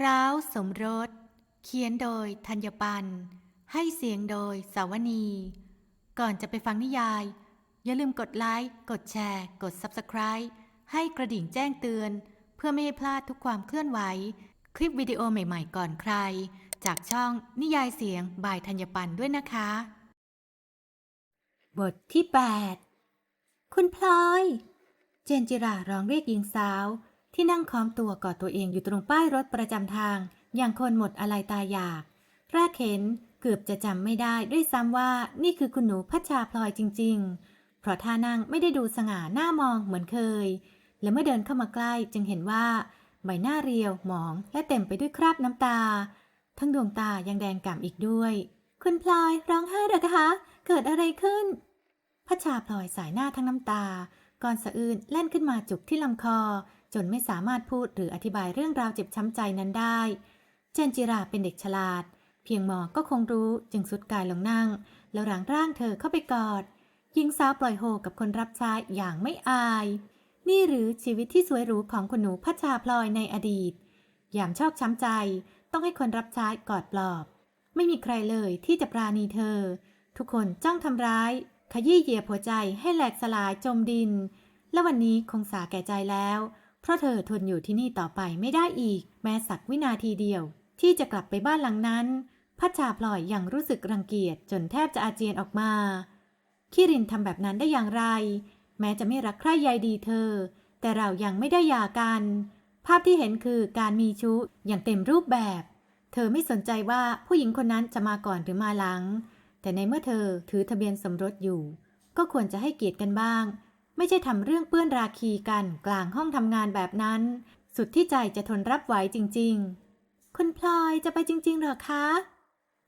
ร้าวสมรส เขียนโดยธัญปัน ให้เสียงโดยสาวนี ก่อนจะไปฟังนิยาย อย่าลืมกดไลค์ กดแชร์ กด Subscribe ให้กระดิ่งแจ้งเตือน เพื่อไม่ให้พลาดทุกความเคลื่อนไหว คลิปวิดีโอใหม่ๆก่อนใคร จากช่องนิยายเสียงบายธัญปันด้วยนะคะ บทที่ 8 คุณพลอย เจนจิราร้องเรียกหญิงสาว ที่นั่งค้อมตัวกอดตัวเองอยู่ตรงป้ายรถประจำทาง อย่างคนหมดอะไรตายอยาก แรกเห็นเกือบจะจำไม่ได้ด้วยซ้ำว่านี่คือคุณหนูพัชชาพลอยจริง ๆ เพราะท่านั่งไม่ได้ดูสง่าหน้ามองเหมือนเคย และเมื่อเดินเข้ามาใกล้จึงเห็นว่า ใบหน้าเรียวหมองและเต็มไปด้วยคราบน้ำตา ทั้งดวงตายังแดงก่ำอีกด้วย คุณพลอยร้องไห้หรอคะ เกิดอะไรขึ้นพัชชาพลอยสายหน้าทั้งน้ำตาก่อนสะอื้นแล่นขึ้นมาจุกที่ลำคอ จนไม่สามารถพูดหรืออธิบายเรื่องราวเจ็บช้ำใจนั้นได้ เจนจิราเป็นเด็กฉลาด เพียงมองก็คงรู้จึงสุดกายลงนั่ง แล้วหลังร่างเธอเข้าไปกอดหญิงสาวปล่อยโฮกับคนรับใช้อย่างไม่อาย นี่หรือชีวิตที่สวยหรูของคุณหนูพัชชาพลอยในอดีต ยามชอกช้ำใจ ต้องให้คนรับใช้กอดปลอบ ไม่มีใครเลยที่จะปราณีเธอ ทุกคนจ้องทำร้าย ขยี้เหยียบหัวใจให้แหลกสลายจมดิน และวันนี้คงสาแก่ใจแล้ว เพราะเธอทนอยู่ที่นี่ต่อไปไม่ได้อีก แม้สักวินาทีเดียว ที่จะกลับไปบ้านหลังนั้นพัชชาพลอยยังรู้สึกรังเกียจจนแทบจะอาเจียนออกมาคิรินทำแบบนั้นได้อย่างไร แม้จะไม่รักใคร่ใยดีเธอ แต่เรายังไม่ได้หย่ากัน ภาพที่เห็นคือการมีชู้อย่างเต็มรูปแบบ เธอไม่สนใจว่าผู้หญิงคนนั้นจะมาก่อนหรือมาหลัง แต่ในเมื่อเธอถือทะเบียนสมรสอยู่ ก็ควรจะให้เกียรติกันบ้าง ไม่ใช่ทำเรื่องเปื้อนราคีกันกลางห้องทำงานแบบนั้น สุดที่ใจจะทนรับไหวจริง ๆ คุณพลอยจะไปจริงๆเหรอคะ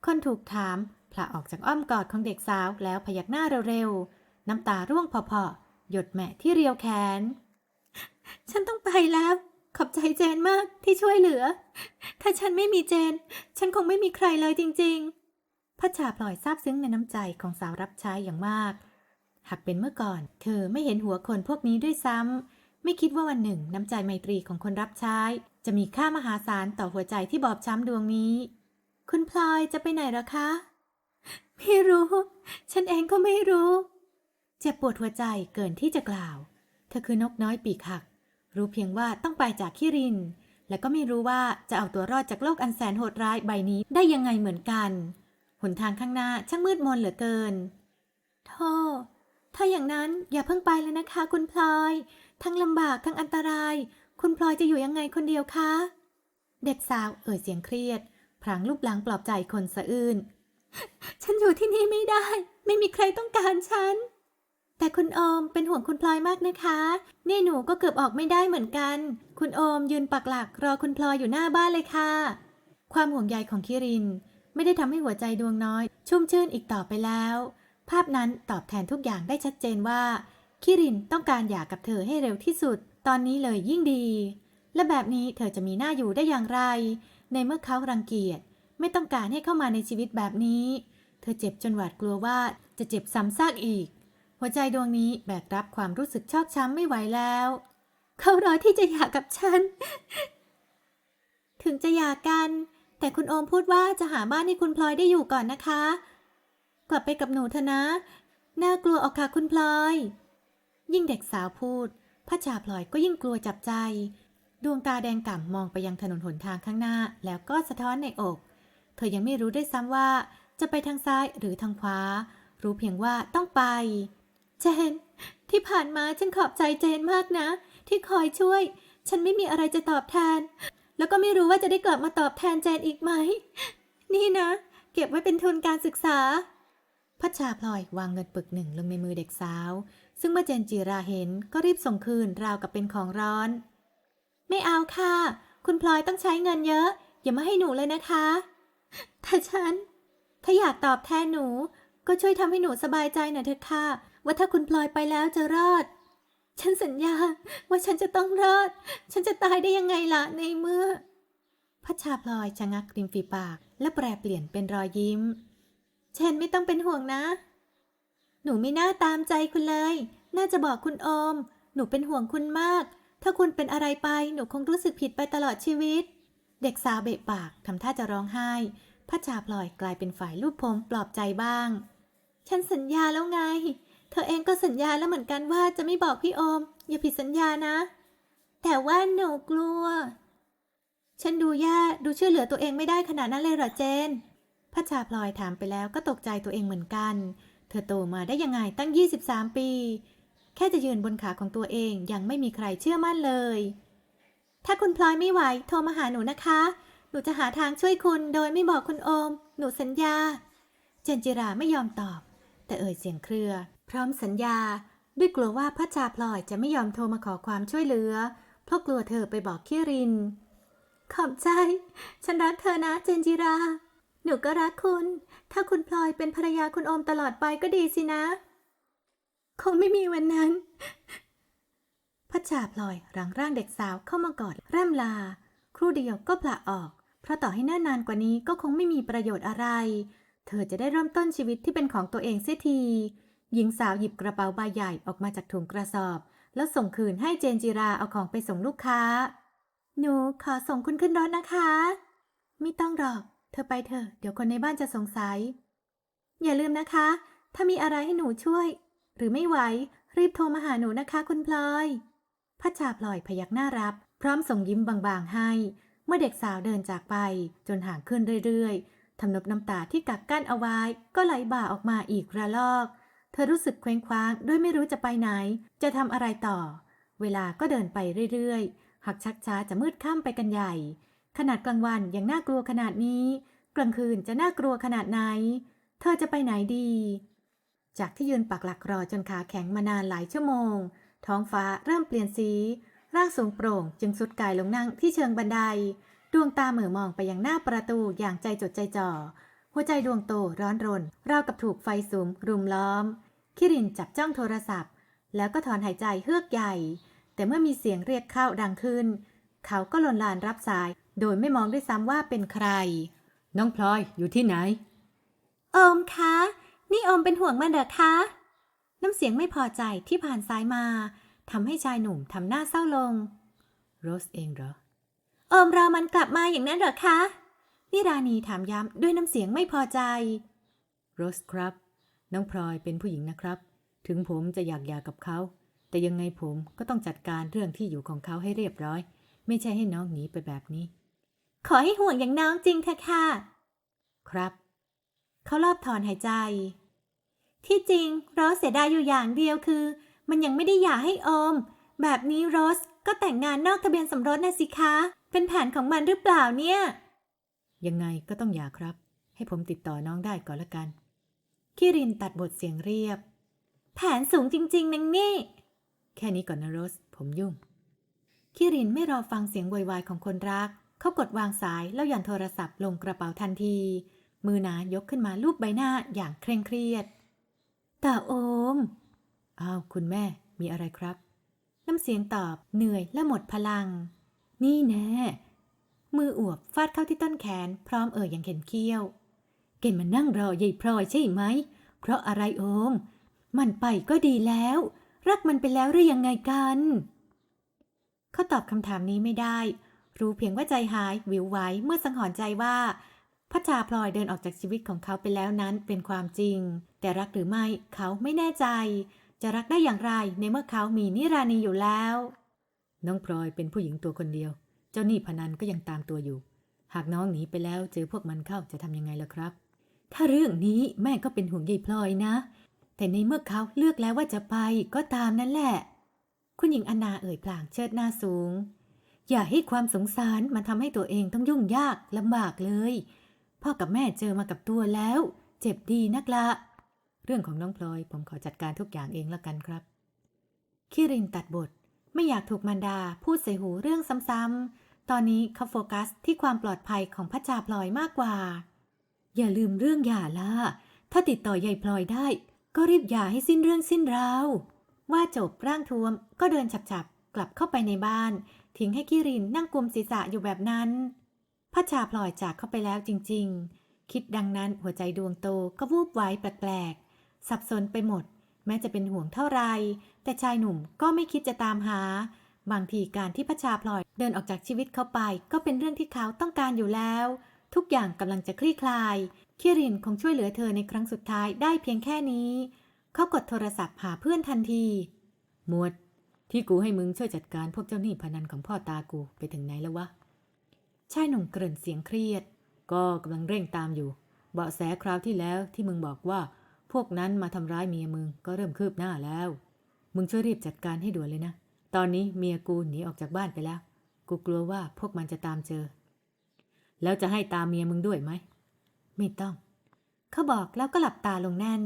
คนถูกถามผละออกจากอ้อมกอดของเด็กสาวแล้วพยักหน้าเร็วๆ น้ำตาร่วงพอๆ หยดแม่ที่เรียวแขน ฉันต้องไปแล้ว ขอบใจเจนมากที่ช่วยเหลือ ถ้าฉันไม่มีเจน ฉันคงไม่มีใครเลยจริง ๆพัชชาพลอยซาบซึ้งในน้ำใจของสาวรับใช้อย่างมาก หากเป็นเมื่อก่อน เธอไม่เห็นหัวคนพวกนี้ด้วยซ้ำ ไม่คิดว่าวันหนึ่งน้ำใจไมตรีของคนรับใช้ จะมีค่ามหาศาลต่อหัวใจที่บอบช้ำดวงนี้ คุณพลอยจะไปไหนหรอคะ ไม่รู้ ฉันเองก็ไม่รู้ เจ็บปวดหัวใจเกินที่จะกล่าว เธอคือนกน้อยปีกหัก รู้เพียงว่าต้องไปจากคิริน และก็ไม่รู้ว่าจะเอาตัวรอดจากโลกอันแสนโหดร้ายใบนี้ได้ยังไงเหมือนกัน หนทางข้างหน้าช่างมืดมนเหลือเกินโธ่ ถ้าอย่างนั้นอย่าเพิ่งไปเลยนะคะ คุณพลอย ทั้งลำบากทั้งอันตราย คุณพลอยจะอยู่ยังไงคนเดียวคะ เด็กสาวเอ่ยเสียงเครียด พลางลูบหลังปลอบใจคนสะอื้น ฉันอยู่ที่นี่ไม่ได้ ไม่มีใครต้องการฉัน แต่คุณอมเป็นห่วงคุณพลอยมากนะคะ นี่หนูก็เกือบออกไม่ได้เหมือนกัน คุณอมยืนปักหลักรอคุณพลอยอยู่หน้าบ้านเลยค่ะ ความห่วงใยของคิริน ไม่ได้ทำให้หัวใจดวงน้อย ชุ่มชื่นอีกต่อไปแล้ว ภาพนั้นตอบแทนทุกอย่างได้ชัดเจนว่า คิรินต้องการหย่ากับเธอให้เร็วที่สุด ตอนนี้เลยยิ่งดี และแบบนี้เธอจะมีหน้าอยู่ได้อย่างไร ในเมื่อเขารังเกียจ ไม่ต้องการให้เข้ามาในชีวิตแบบนี้ เธอเจ็บจนหวาดกลัวว่าจะเจ็บซ้ำซากอีก หัวใจดวงนี้แบกรับความรู้สึกชอกช้ำไม่ไหวแล้ว เขารอที่จะหย่ากับฉัน ถึงจะหย่ากัน แต่คุณโอมพูดว่าจะหาบ้านให้คุณพลอยได้อยู่ก่อนนะคะ ลับไปกับหนูเถอะนะ น่ากลัวออกค่ะคุณพลอย ยิ่งเด็กสาวพูดพัชชาพลอยก็ยิ่งกลัวจับใจ ดวงตาแดงก่ำมองไปยังถนนหนทางข้างหน้า แล้วก็สะท้อนในอก เธอยังไม่รู้ด้วยซ้ำว่า จะไปทางซ้ายหรือทางขวา รู้เพียงว่าต้องไป เจน ที่ผ่านมาฉันขอบใจเจนมากนะ ที่คอยช่วย ฉันไม่มีอะไรจะตอบแทน แล้วก็ไม่รู้ว่าจะได้กลับมาตอบแทนเจนอีกไหม นี่นะ เก็บไว้เป็นทุนการศึกษา พัชชาพลอยวางเงินปึกหนึ่งลงในมือเด็กสาว ซึ่งเมื่อเจนจีราเห็นก็รีบส่งคืนราวกับเป็นของร้อน ไม่เอาค่ะ คุณพลอยต้องใช้เงินเยอะ อย่ามาให้หนูเลยนะคะแต่ฉัน ถ้าอยากตอบแทนหนู ก็ช่วยทำให้หนูสบายใจหน่อยเถอะค่ะ ว่าถ้าคุณพลอยไปแล้วจะรอด ฉันสัญญาว่าฉันจะต้องรอด ฉันจะตายได้ยังไงล่ะในเมื่อพัชชาพลอยชะงักริมฝีปากและแปรเปลี่ยนเป็นรอยยิ้ม เชนไม่ต้องเป็นห่วงนะ หนูไม่น่าตามใจคุณเลย น่าจะบอกคุณโอม หนูเป็นห่วงคุณมาก ถ้าคุณเป็นอะไรไป หนูคงรู้สึกผิดไปตลอดชีวิต เด็กสาวเบะปากทำท่าจะร้องไห้พัชชาพลอยกลายเป็นฝ่ายลูบผมปลอบใจบ้าง ฉันสัญญาแล้วไง เธอเองก็สัญญาแล้วเหมือนกันว่าจะไม่บอกพี่โอม อย่าผิดสัญญานะ แต่ว่าหนูกลัว ฉันดูแย่ดูช่วยเหลือตัวเองไม่ได้ขนาดนั้นเลยเหรอเจน พัชชาพลอยถามไปแล้วก็ตกใจตัวเองเหมือนกัน เธอโตมาได้ยังไงตั้ง 23 ปี แค่จะยืนบนขาของตัวเองยังไม่มีใครเชื่อมั่นเลย ถ้าคุณพลอยไม่ไหวโทรมาหาหนูนะคะ หนูจะหาทางช่วยคุณโดยไม่บอกคุณโอม หนูสัญญา เจนจิราไม่ยอมตอบ แต่เอ่ยเสียงเครือ พร้อมสัญญา ด้วยกลัวว่าพัชชาพลอยจะไม่ยอมโทรมาขอความช่วยเหลือ เพราะกลัวเธอไปบอกคิริน ขอบใจ ฉันรักเธอนะเจนจิรา หนูก็รักคุณ ถ้าคุณพลอยเป็นภรรยาคุณโอมตลอดไปก็ดีสินะ คงไม่มีวันนั้นพัชชาพลอยรังร่างเด็กสาวเข้ามากอดร่ำลา ครู่เดียวก็ผละออก เพราะต่อให้เนิ่นนานกว่านี้ก็คงไม่มีประโยชน์อะไร เธอจะได้เริ่มต้นชีวิตที่เป็นของตัวเองเสียที หญิงสาวหยิบกระเป๋าใบใหญ่ออกมาจากถุงกระสอบ แล้วส่งคืนให้เจนจิราเอาของไปส่งลูกค้า หนูขอส่งคุณขึ้นรถนะคะ ไม่ต้องหรอก เธอไปเถอะเดี๋ยวคนในบ้านจะสงสัย อย่าลืมนะคะ ถ้ามีอะไรให้หนูช่วย หรือไม่ไหว รีบโทรมาหาหนูนะคะคุณพลอยพัชชาพลอยพยักหน้ารับ พร้อมส่งยิ้มบางๆให้ เมื่อเด็กสาวเดินจากไป จนห่างขึ้นเรื่อยๆทำนบน้ำตาที่กักกั้นเอาไว้ ก็ไหลบ่าออกมาอีกระลอก เธอรู้สึกเคว้งคว้างด้วยไม่รู้จะไปไหน จะทำอะไรต่อ เวลาก็เดินไปเรื่อยๆหักชักช้าจะมืดค่ำไปกันใหญ่ ขนาดกลางวันยังน่ากลัวขนาดนี้ กลางคืนจะน่ากลัวขนาดไหน เธอจะไปไหนดี จากที่ยืนปักหลักรอจนขาแข็งมานานหลายชั่วโมง ท้องฟ้าเริ่มเปลี่ยนสี ร่างสูงโปร่งจึงสุดกายลงนั่งที่เชิงบันได ดวงตาเหม่อมองไปยังหน้าประตูอย่างใจจดใจจ่อ หัวใจดวงโตร้อนรนราวกับถูกไฟสูงรุมล้อม คิรินจับจ้องโทรศัพท์ แล้วก็ถอนหายใจเฮือกใหญ่ แต่เมื่อมีเสียงเรียกเข้าดังขึ้น เขาก็ลนลานรับสาย โดยไม่มองด้วยซ้ำว่าเป็นใคร น้องพลอยอยู่ที่ไหน โอมคะ นี่โอมเป็นห่วงมันเหรอคะ น้ำเสียงไม่พอใจที่ผ่านซ้ายมาทำให้ชายหนุ่มทำหน้าเศร้าลง โรสเองเหรอ โอมรอมันกลับมาอย่างนั้นเหรอคะนิรานีถามย้ำด้วยน้ำเสียงไม่พอใจ โรสครับ น้องพลอยเป็นผู้หญิงนะครับ ถึงผมจะอยากหย่ากับเขา แต่ยังไงผมก็ต้องจัดการเรื่องที่อยู่ของเขาให้เรียบร้อย ไม่ใช่ให้น้องหนีไปแบบนี้ ขอให้ห่วงอย่างน้องจริงเถอะค่ะ ครับ เขารอบถอนหายใจ ที่จริงโรสเสียดายอยู่อย่างเดียวคือ มันยังไม่ได้หย่าให้โอม แบบนี้โรสก็แต่งงานนอกทะเบียนสมรสนะสิคะ เป็นแผนของมันหรือเปล่าเนี่ย ยังไงก็ต้องหย่าครับ ให้ผมติดต่อน้องได้ก่อนละกันคิรินตัดบทเสียงเรียบ แผนสูงจริง ๆนังนี่ แค่นี้ก่อนนะโรส ผมยุ่งคิรินไม่รอฟังเสียงโวยวายของคนรัก เขากดวางสายแล้วหย่อนโทรศัพท์ลงกระเป๋าทันที มือหนายกขึ้นมาลูบใบหน้าอย่างเคร่งเครียดตาโอม อ้าวคุณแม่มีอะไรครับ น้ำเสียงตอบเหนื่อยและหมดพลัง นี่แน่ มืออวบฟาดเข้าที่ต้นแขน พร้อมเอ่ยอย่างเข็นเคี้ยว เกณฑ์มานั่งรอยายพลอยใช่ไหม เพราะอะไรโอม มันไปก็ดีแล้ว รักมันไปแล้วหรือยังไงกัน เขาตอบคำถามนี้ไม่ได้ รู้เพียงว่าใจหายวิวไหวเมื่อสังหรณ์ใจว่าพัชชาพลอยเดินออกจากชีวิตของเขาไปแล้วนั้นเป็นความจริง แต่รักหรือไม่เขาไม่แน่ใจ จะรักได้อย่างไรในเมื่อเขามีนิรานีอยู่แล้ว น้องพลอยเป็นผู้หญิงตัวคนเดียว เจ้าหนี้พนันก็ยังตามตัวอยู่ หากน้องหนีไปแล้วเจอพวกมันเข้าจะทำยังไงล่ะครับ ถ้าเรื่องนี้แม่ก็เป็นห่วงยายพลอยนะ แต่ในเมื่อเขาเลือกแล้วว่าจะไปก็ตามนั่นแหละ คุณหญิงอนาเอ่ยพลางเชิดหน้าสูง อย่าให้ความสงสารมันทำให้ตัวเองต้องยุ่งยากลำบากเลย พ่อกับแม่เจอมากับตัวแล้ว เจ็บดีนักละ เรื่องของน้องพลอยผมขอจัดการทุกอย่างเองละกันครับ คิรินตัดบท ไม่อยากถูกมารดาพูดใส่หูเรื่องซ้ำๆ ตอนนี้เขาโฟกัสที่ความปลอดภัยของพัชชาพลอยมากกว่า อย่าลืมเรื่องหย่าละถ้าติดต่อยายพลอยได้ ก็รีบหย่าให้สิ้นเรื่องสิ้นราว ว่าจบร่างทวมก็เดินฉับๆกลับเข้าไปในบ้าน ทิ้งให้คิรินนั่งกุมศีรษะอยู่แบบนั้นพัชชาพลอยจากเข้าไปแล้วจริง ๆ คิดดังนั้นหัวใจดวงโตก็วูบไว้แปลกๆ สับสนไปหมด แม้จะเป็นห่วงเท่าไร แต่ชายหนุ่มก็ไม่คิดจะตามหา บางทีการที่พระชาพลอยเดินออกจากชีวิตเขาไป ก็เป็นเรื่องที่เขาต้องการอยู่แล้ว ทุกอย่างกำลังจะคลี่คลาย คิรินคงช่วยเหลือเธอในครั้งสุดท้ายได้เพียงแค่นี้ เขากดโทรศัพท์หาเพื่อนทันที หมวด ที่กูให้มึงช่วยจัดการพวกเจ้าหนี้พนันของพ่อตากูไปถึงไหนแล้ววะชายหนุ่มเกริ่นเสียงเครียด ก็กำลังเร่งตามอยู่ เบาะแสคราวที่แล้วที่มึงบอกว่า พวกนั้นมาทำร้ายเมียมึงก็เริ่มคืบหน้าแล้ว มึงช่วยรีบจัดการให้ด่วนเลยนะ ตอนนี้เมียกูหนีออกจากบ้านไปแล้ว กูกลัวว่าพวกมันจะตามเจอ แล้วจะให้ตามเมียมึงด้วยไหม ไม่ต้องเขาบอกแล้วก็หลับตาลงแน่น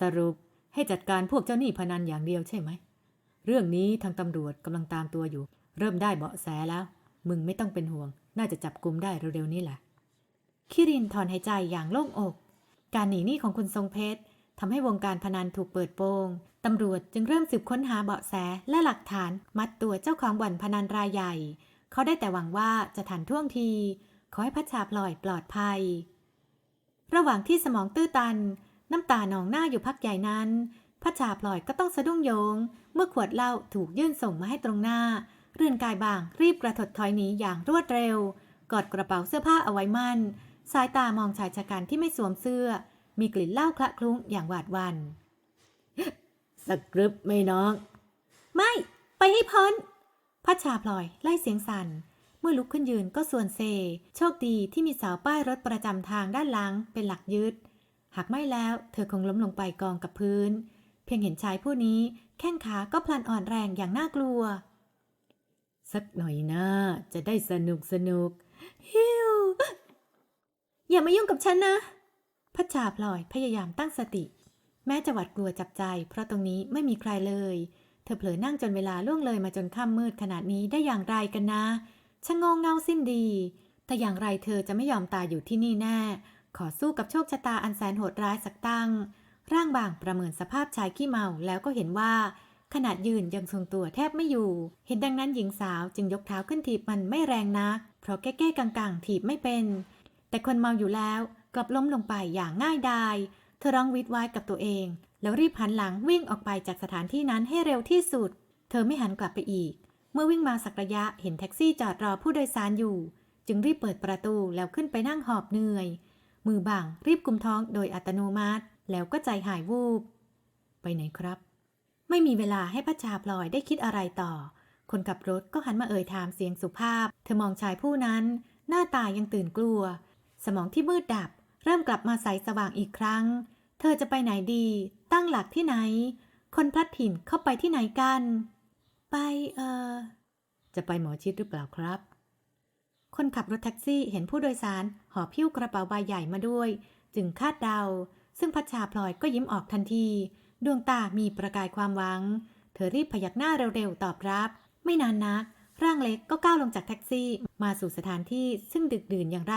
สรุปให้จัดการพวกเจ้าหนี้พนันอย่างเดียวใช่ไหม เรื่องนี้ทางตำรวจกำลังตามตัวอยู่ เริ่มได้เบาะแสแล้ว มึงไม่ต้องเป็นห่วง น่าจะจับกลุ่มได้เร็วๆนี้แหละคิรินถอนหายใจอย่างโล่งอก การหนีหนี้ของคุณทรงเพชรทำให้วงการพนันถูกเปิดโปงตำรวจจึงเริ่มสืบค้นหาเบาะแสและหลักฐานมัดตัวเจ้าของบ่อนพนันรายใหญ่ เขาได้แต่หวังว่าจะทันท่วงที ขอให้พัชชาพลอยปลอดภัย ระหว่างที่สมองตื้อตัน น้ำตาหนองหน้าอยู่พักใหญ่นั้น พัชชาพลอยก็ต้องสะดุ้งโยง เมื่อขวดเหล้าถูกยื่นส่งมาให้ตรงหน้า เรือนกายบางรีบกระถดถอยหนีอย่างรวดเร็ว กอดกระเป๋าเสื้อผ้าเอาไว้มั่น สายตามองชายชะกันที่ไม่สวมเสื้อ มีกลิ่นเหล้าคละคลุ้งอย่างหวาดหวันสักกรึบไม่น้อง ไม่ ไปให้พ้นพัชชาพลอยไล่เสียงสั่น เมื่อลุกขึ้นยืนก็ส่วนเซ โชคดีที่มีเสาป้ายรถประจำทางด้านหลังเป็นหลักยึด หากไม่แล้ว เธอคงล้มลงไปกองกับพื้น เพียงเห็นชายผู้นี้แข้งขาก็พลันอ่อนแรงอย่างน่ากลัว สักหน่อยนะจะได้สนุกสนุกฮิวอย่ามายุ่งกับฉันนะพัชชาพลอยพยายามตั้งสติ แม้จะหวาดกลัวจับใจ เพราะตรงนี้ไม่มีใครเลย เธอเผลอนั่งจนเวลาล่วงเลยมาจนค่ำมืดขนาดนี้ได้อย่างไรกันนะชะงงเงาสิ้นดี แต่อย่างไรเธอจะไม่ยอมตายอยู่ที่นี่แน่ ขอสู้กับโชคชะตาอันแสนโหดร้ายสักตั้ง ร่างบางประเมินสภาพชายขี้เมาแล้วก็เห็นว่า ขนาดยืนยังทรงตัวแทบไม่อยู่ เห็นดังนั้นหญิงสาวจึงยกเท้าขึ้นถีบมันไม่แรงนัก เพราะแก้ๆกังๆ ถีบไม่เป็น แต่คนเมาอยู่แล้วกลับล้มลงไปอย่างง่ายดายเธอร้องวิดวายกับตัวเอง แล้วรีบหันหลังวิ่งออกไปจากสถานที่นั้นให้เร็วที่สุด เธอไม่หันกลับไปอีก เมื่อวิ่งมาสักระยะเห็นแท็กซี่จอดรอผู้โดยสารอยู่ จึงรีบเปิดประตูแล้วขึ้นไปนั่งหอบเหนื่อย มือบังรีบกุมท้องโดยอัตโนมัติ แล้วก็ใจหายวูบ ไปไหนครับ ไม่มีเวลาให้พัชชาพลอยได้คิดอะไรต่อ คนขับรถก็หันมาเอ่ยถามเสียงสุภาพ เธอมองชายผู้นั้น หน้าตายังตื่นกลัว สมองที่มืดดับ เริ่มกลับมาใสสว่างอีกครั้ง เธอจะไปไหนดี ตั้งหลักที่ไหน คนพลัดถิ่นเข้าไปที่ไหนกัน ไปเออจะไปหมอชิดหรือเปล่าครับ คนขับรถแท็กซี่เห็นผู้โดยสารหอบพิ้วกระเป๋าใบใหญ่มาด้วย จึงคาดเดา ซึ่งพัชชาพลอยก็ยิ้มออกทันที ดวงตามีประกายความหวัง เธอรีบพยักหน้าเร็วๆตอบรับ ไม่นานนัก ร่างเล็กก็ก้าวลงจากแท็กซี่ มาสู่สถานที่ซึ่งดึกดื่นอย่างไร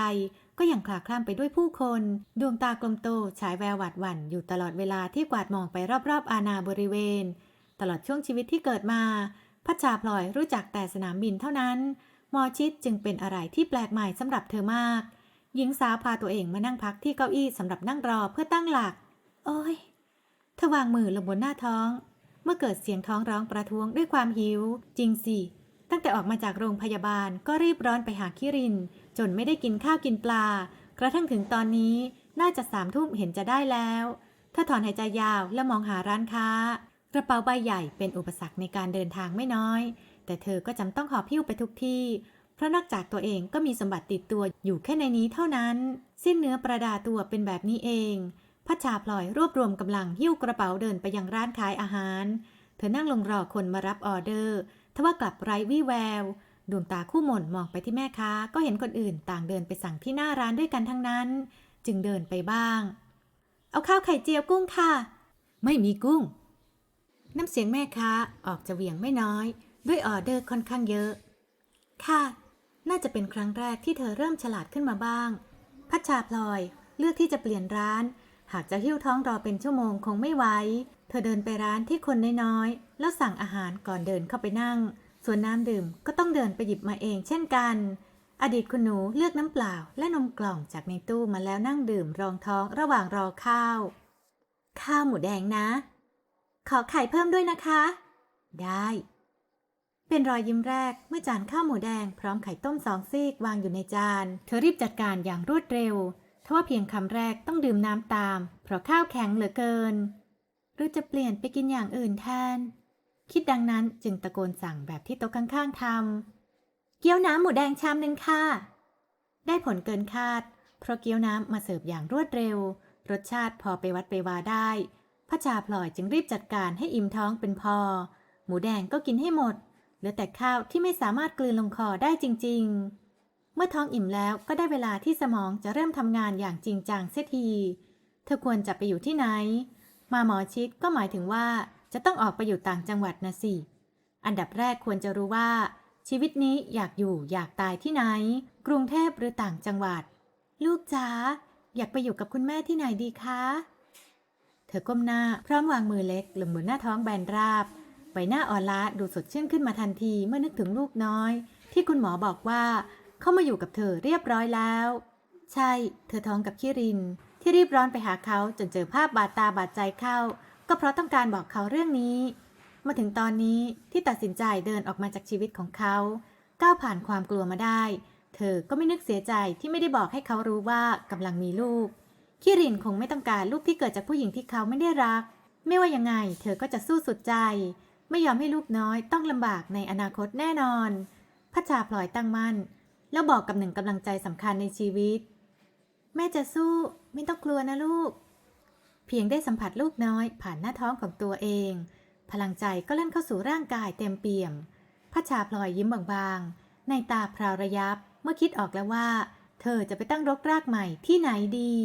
ก็ยังคลาคล่ำไปด้วยผู้คน ดวงตากลมโตฉายแววหวาดหวั่นอยู่ตลอดเวลาที่กวาดมองไปรอบๆ อาณาบริเวณ ตลอดช่วงชีวิตที่เกิดมา พัชชาพลอยรู้จักแต่สนามบินเท่านั้น มอชิดจึงเป็นอะไรที่แปลกใหม่สำหรับเธอมาก หญิงสาวพาตัวเองมานั่งพักที่เก้าอี้สำหรับนั่งรอเพื่อตั้งหลัก โอ้ยเธอวางมือลงบนหน้าท้อง เมื่อเกิดเสียงท้องร้องประท้วงด้วยความหิว จริงสิ ตั้งแต่ออกมาจากโรงพยาบาลก็รีบร้อนไปหาคิริน จนไม่ได้กินข้าวกินปลา กระทั่งถึงตอนนี้น่าจะสามทุ่มเห็นจะได้แล้วถ้าถอนหายใจยาวและมองหาร้านค้า กระเป๋าใบใหญ่เป็นอุปสรรคในการเดินทางไม่น้อย แต่เธอก็จำต้องหอบหิ้วไปทุกที่ เพราะนอกจากตัวเองก็มีสมบัติติดตัวอยู่แค่ในนี้เท่านั้น สิ้นเนื้อประดาตัวเป็นแบบนี้เองพัชชาพลอยรวบรวมกำลังหิ้วกระเป๋าเดินไปยังร้านขายอาหาร เธอนั่งลงรอคนมารับออเดอร์ทว่ากลับไร้วี่แวว ดวงตาคู่หม่นมองไปที่แม่ค้า ก็เห็นคนอื่นต่างเดินไปสั่งที่หน้าร้านด้วยกันทั้งนั้น จึงเดินไปบ้าง เอาข้าวไข่เจียวกุ้งค่ะ ไม่มีกุ้ง น้ำเสียงแม่ค้าออกจะเหวี่ยงไม่น้อย ด้วยออเดอร์ค่อนข้างเยอะ ค่ะ น่าจะเป็นครั้งแรกที่เธอเริ่มฉลาดขึ้นมาบ้าง พัชชาพลอยเลือกที่จะเปลี่ยนร้าน หากจะหิ้วท้องรอเป็นชั่วโมงคงไม่ไหว เธอเดินไปร้านที่คนน้อยๆ แล้วสั่งอาหารก่อนเดินเข้าไปนั่ง ส่วนน้ำดื่มก็ต้องเดินไปหยิบมาเองเช่นกัน อดีตคุณหนูเลือกน้ำเปล่า และนมกล่องจากในตู้มาแล้วนั่งดื่มรองท้องระหว่างรอข้าว ข้าวหมูแดงนะ ขอไข่เพิ่มด้วยนะคะ ได้ เป็นรอยยิ้มแรกเมื่อจานข้าวหมูแดงพร้อมไข่ต้มสองซีกวางอยู่ในจาน เธอรีบจัดการอย่างรวดเร็วทว่าเพียงคำแรกต้องดื่มน้ำตาม เพราะข้าวแข็งเหลือเกิน หรือจะเปลี่ยนไปกินอย่างอื่นแทน คิดดังนั้นจึงตะโกนสั่งแบบที่โต๊ะข้างๆทำเกี๊ยวน้ำหมูแดงชามหนึ่งค่ะ ได้ผลเกินคาด เพราะเกี๊ยวน้ำมาเสิร์ฟอย่างรวดเร็ว รสชาติพอไปวัดไปวาได้พระชาพลอยจึงรีบจัดการให้อิ่มท้องเป็นพอ หมูแดงก็กินให้หมด เหลือแต่ข้าวที่ไม่สามารถกลืนลงคอได้จริง ๆ เมื่อท้องอิ่มแล้วก็ได้เวลาที่สมองจะเริ่มทำงานอย่างจริงจังเสียที เธอควรจะไปอยู่ที่ไหน มาหมอชิดก็หมายถึงว่าจะต้องออกไปอยู่ต่างจังหวัดนะสิ อันดับแรกควรจะรู้ว่า ชีวิตนี้อยากอยู่อยากตายที่ไหน กรุงเทพหรือต่างจังหวัด ลูกจ๋าอยากไปอยู่กับคุณแม่ที่ไหนดีคะ เธอก้มหน้าพร้อมวางมือเล็กลงบนหน้าท้องแบนราบ ใบหน้าอ่อนล้าดูสดชื่นขึ้นมาทันทีเมื่อนึกถึงลูกน้อย ที่คุณหมอบอกว่า เข้ามาอยู่กับเธอเรียบร้อยแล้ว ใช่ เธอท้องกับคิริน ที่รีบร้อนไปหาเขาจนเจอภาพบาดตาบาดใจเข้า ก็เพราะต้องการบอกเขาเรื่องนี้ มาถึงตอนนี้ที่ตัดสินใจเดินออกมาจากชีวิตของเขาก้าวผ่านความกลัวมาได้ เธอก็ไม่นึกเสียใจที่ไม่ได้บอกให้เขารู้ว่ากำลังมีลูกคิรินคงไม่ต้องการลูกที่เกิดจากผู้หญิงที่เขาไม่ได้รัก ไม่ว่ายังไง เธอก็จะสู้สุดใจ ไม่ยอมให้ลูกน้อยต้องลำบากในอนาคตแน่นอนพัชชาพลอยตั้งมั่น แล้วบอกกับหนึ่งกำลังใจสำคัญในชีวิต แม่จะสู้ไม่ต้องกลัวนะลูก เพียงได้สัมผัสลูกน้อยผ่านหน้าท้องของตัวเอง พลังใจก็เล่นเข้าสู่ร่างกายเต็มเปี่ยมพัชชาพลอยยิ้มบางๆ ในตาพราวระยับเมื่อคิดออกแล้วว่า เธอจะไปตั้งรกรากใหม่ที่ไหนดี